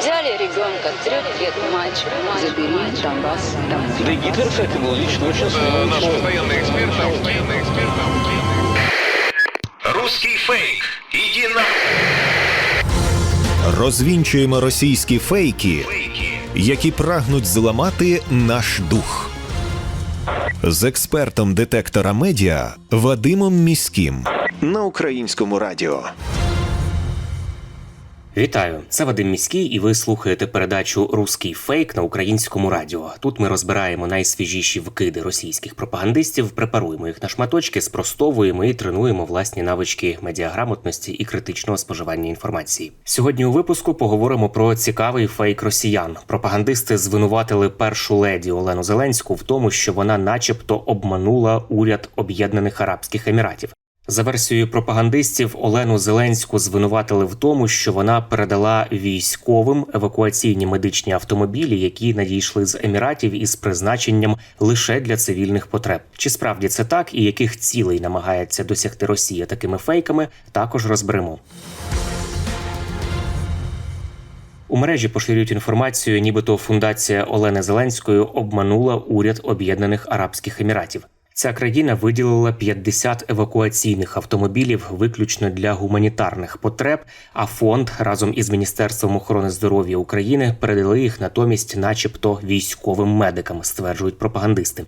Взяли ребенка, трех лет мальчик, забери Донбасс домой. Да и Гитлер, кстати, был лично очень Э, смелый Наш человек. постоянный эксперт, наш постоянный эксперт. Русский фейк. Иди на Розвінчуємо російські фейки, які прагнуть зламати наш дух. З експертом детектора медіа Вадимом Міським на українському радіо. Вітаю, це Вадим Міський, і ви слухаєте передачу Руський фейк на українському радіо. Тут ми розбираємо найсвіжіші вкиди російських пропагандистів, препаруємо їх на шматочки, спростовуємо і тренуємо власні навички медіаграмотності і критичного споживання інформації. Сьогодні у випуску поговоримо про цікавий фейк росіян. Пропагандисти звинуватили першу леді Олену Зеленську в тому, що вона, начебто, обманула уряд Об'єднаних Арабських Еміратів. За версією пропагандистів, Олену Зеленську звинуватили в тому, що вона передала військовим евакуаційні медичні автомобілі, які надійшли з еміратів із призначенням лише для цивільних потреб. Чи справді це так, і яких цілей намагається досягти Росія такими фейками, також розберемо. У мережі поширюють інформацію, нібито фундація Олени Зеленської обманула уряд Об'єднаних Арабських Еміратів. Ця країна виділила 50 евакуаційних автомобілів виключно для гуманітарних потреб. А фонд разом із Міністерством охорони здоров'я України передали їх натомість, начебто, військовим медикам, стверджують пропагандисти.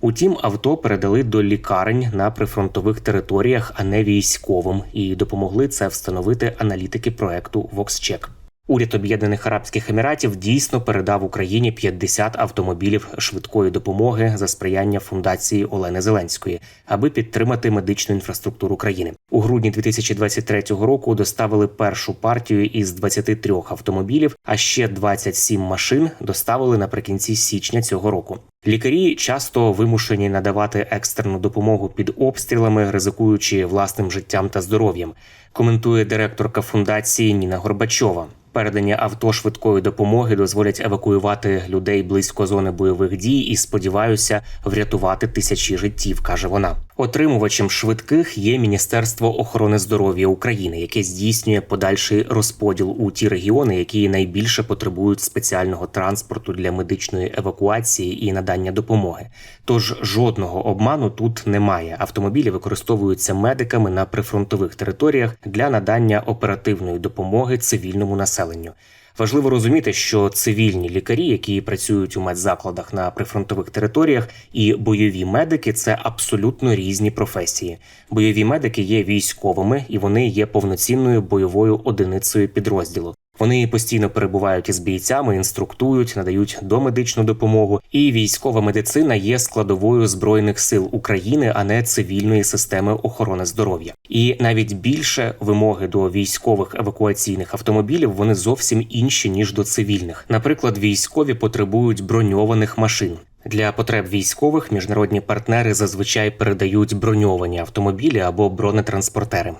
Утім, авто передали до лікарень на прифронтових територіях, а не військовим, і допомогли це встановити аналітики проекту VoxCheck. Уряд Об'єднаних Арабських Еміратів дійсно передав Україні 50 автомобілів швидкої допомоги за сприяння фундації Олени Зеленської, аби підтримати медичну інфраструктуру країни. У грудні 2023 року доставили першу партію із 23 автомобілів, а ще 27 машин доставили наприкінці січня цього року. Лікарі часто вимушені надавати екстрену допомогу під обстрілами, ризикуючи власним життям та здоров'ям. Коментує директорка фундації Ніна Горбачова. Передані авто швидкої допомоги дозволять евакуювати людей близько зони бойових дій і сподіваюся врятувати тисячі життів, каже вона. Отримувачем швидких є Міністерство охорони здоров'я України, яке здійснює подальший розподіл у ті регіони, які найбільше потребують спеціального транспорту для медичної евакуації і надання допомоги. Тож жодного обману тут немає. Автомобілі використовуються медиками на прифронтових територіях для надання оперативної допомоги цивільному населенню. Важливо розуміти, що цивільні лікарі, які працюють у медзакладах на прифронтових територіях, і бойові медики це абсолютно різні професії. Бойові медики є військовими і вони є повноцінною бойовою одиницею підрозділу. Вони постійно перебувають із бійцями, інструктують, надають домедичну допомогу. І військова медицина є складовою збройних сил України, а не цивільної системи охорони здоров'я. І навіть більше вимоги до військових евакуаційних автомобілів вони зовсім інші ніж до цивільних. Наприклад, військові потребують броньованих машин. Для потреб військових міжнародні партнери зазвичай передають броньовані автомобілі або бронетранспортери.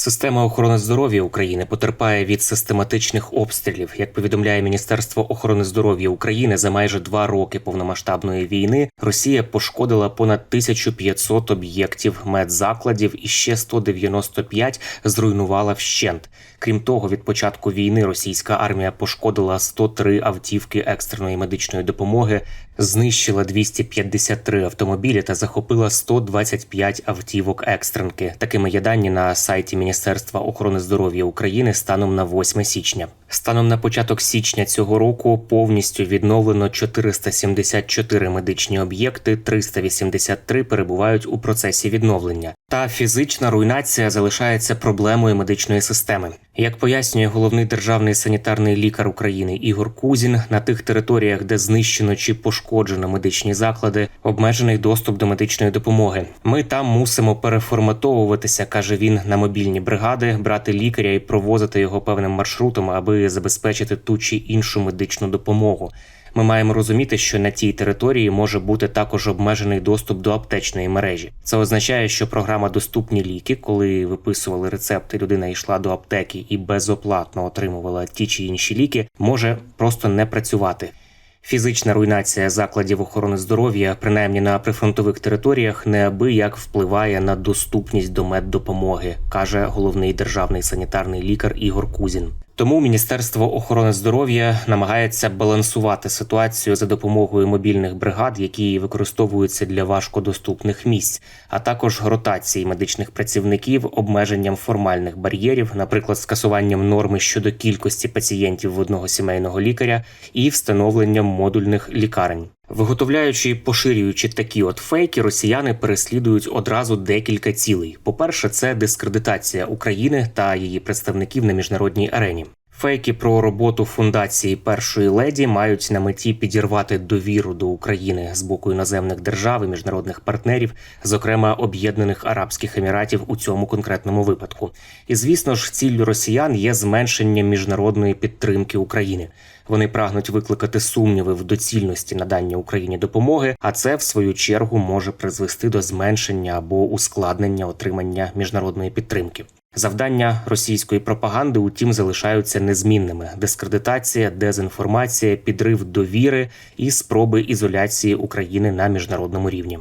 Система охорони здоров'я України потерпає від систематичних обстрілів. Як повідомляє Міністерство охорони здоров'я України, за майже два роки повномасштабної війни Росія пошкодила понад 1500 об'єктів медзакладів і ще 195 зруйнувала вщент. Крім того, від початку війни російська армія пошкодила 103 автівки екстреної медичної допомоги, знищила 253 автомобілі та захопила 125 автівок екстренки. Такими є дані на сайті Міністерства охорони здоров'я України станом на 8 січня. Станом на початок січня цього року повністю відновлено 474 медичні об'єкти, 383 перебувають у процесі відновлення. Та фізична руйнація залишається проблемою медичної системи. Як пояснює головний державний санітарний лікар України Ігор Кузін, на тих територіях, де знищено чи пошкоджено медичні заклади, обмежений доступ до медичної допомоги. Ми там мусимо переформатовуватися, каже він, на мобільні бригади, брати лікаря і провозити його певним маршрутом, аби забезпечити ту чи іншу медичну допомогу. Ми маємо розуміти, що на тій території може бути також обмежений доступ до аптечної мережі. Це означає, що програма Доступні ліки, коли виписували рецепти, людина йшла до аптеки і безоплатно отримувала ті чи інші ліки, може просто не працювати. Фізична руйнація закладів охорони здоров'я, принаймні на прифронтових територіях, неабияк впливає на доступність до меддопомоги, каже головний державний санітарний лікар Ігор Кузін. Тому Міністерство охорони здоров'я намагається балансувати ситуацію за допомогою мобільних бригад, які використовуються для важкодоступних місць, а також ротації медичних працівників, обмеженням формальних бар'єрів, наприклад, скасуванням норми щодо кількості пацієнтів в одного сімейного лікаря і встановленням модульних лікарень. Виготовляючи і поширюючи такі от фейки, росіяни переслідують одразу декілька цілей. По-перше, це дискредитація України та її представників на міжнародній арені. Фейки про роботу фундації першої леді мають на меті підірвати довіру до України з боку іноземних держав і міжнародних партнерів, зокрема Об'єднаних Арабських Еміратів у цьому конкретному випадку. І звісно ж, ціллю росіян є зменшення міжнародної підтримки України. Вони прагнуть викликати сумніви в доцільності надання Україні допомоги, а це в свою чергу може призвести до зменшення або ускладнення отримання міжнародної підтримки. Завдання російської пропаганди, утім, залишаються незмінними: дискредитація, дезінформація, підрив довіри і спроби ізоляції України на міжнародному рівні.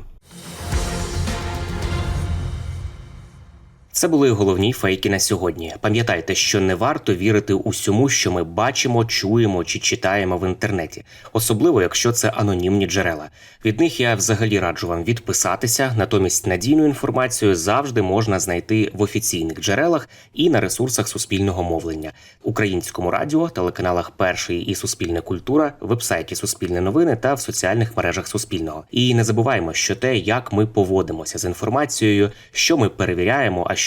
Це були головні фейки на сьогодні. Пам'ятайте, що не варто вірити усьому, що ми бачимо, чуємо чи читаємо в інтернеті, особливо якщо це анонімні джерела. Від них я взагалі раджу вам відписатися. Натомість надійну інформацію завжди можна знайти в офіційних джерелах і на ресурсах суспільного мовлення, українському радіо, телеканалах Перший і Суспільне культура, вебсайті Суспільне новини та в соціальних мережах Суспільного. І не забуваємо, що те, як ми поводимося з інформацією, що ми перевіряємо, а що